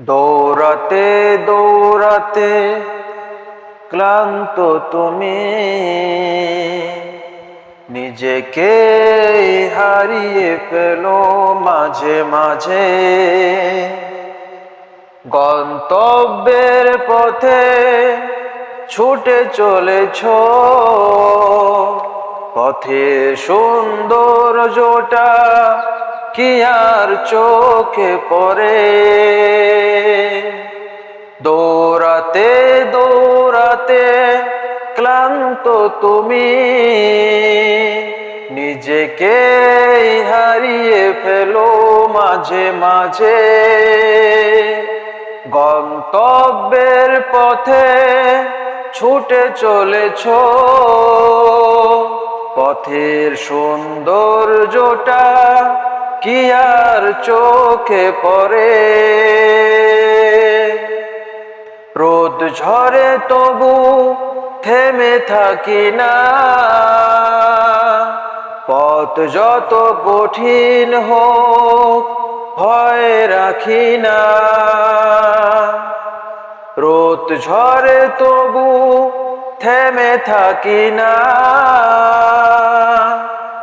দৌড়াতে দৌড়াতে ক্লান্ত তুমি। নিজেকে হারিয়ে ফেলো মাঝে মাঝে। গন্তব্যের পথে ছুটে চলেছ। পথে সুন্দর জোটা কি আর চোখে পড়ে? ক্লান্ত তুমি। নিজেকে হারিয়ে ফেলো মাঝে মাঝে। গন্তব্যের পথে ছুটে চলেছ। পথের সৌন্দর্যটা কি আর চোখে পড়ে? রোদ ঝরে তবু থেমে থাকি না। পথ যত কঠিন হোক, ভয় রাখি না। রোদ ঝরে তবু থেমে থাকি না।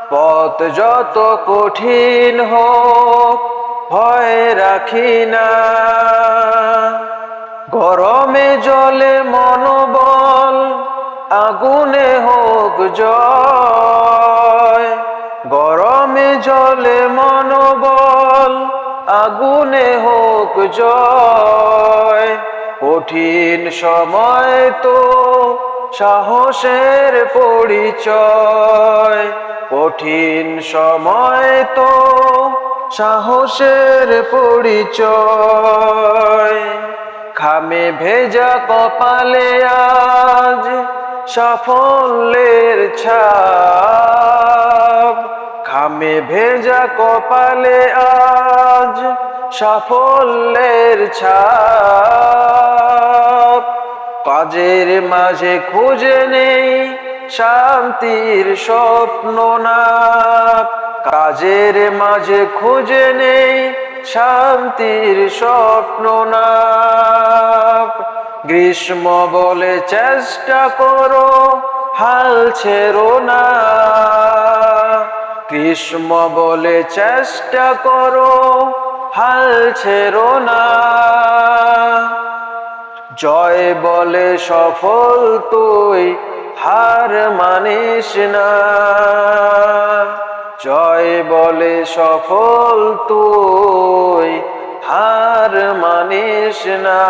পথ যত কঠিন হোক, ভয় রাখি না। গরমে জলে জয়। গরমে জলে মনোবল, আগুনে হোক জয়। কঠিন সময় তো সাহসের পরিচয়। কঠিন সময় তো সাহসের পরিচয়। খামে ভেজা কপালে আজ সাফল্যের ছাপ। খামে ভেজা কপালে আজ সাফল্যের ছাপ। কাজের মাঝে খুঁজে নেই শান্তির স্বপ্ন না কাজের মাঝে খুঁজে নেই শান্তির স্বপ্ন না গ্রীষ্ম বলে চেষ্টা করো, হাল ছেড়ো না। গ্রীষ্ম বলে চেষ্টা করো, হাল ছেড়ো না। জয় বলে সফল তুই, হার মানিস না। জয় বলে সফল তুই হার মানিস না।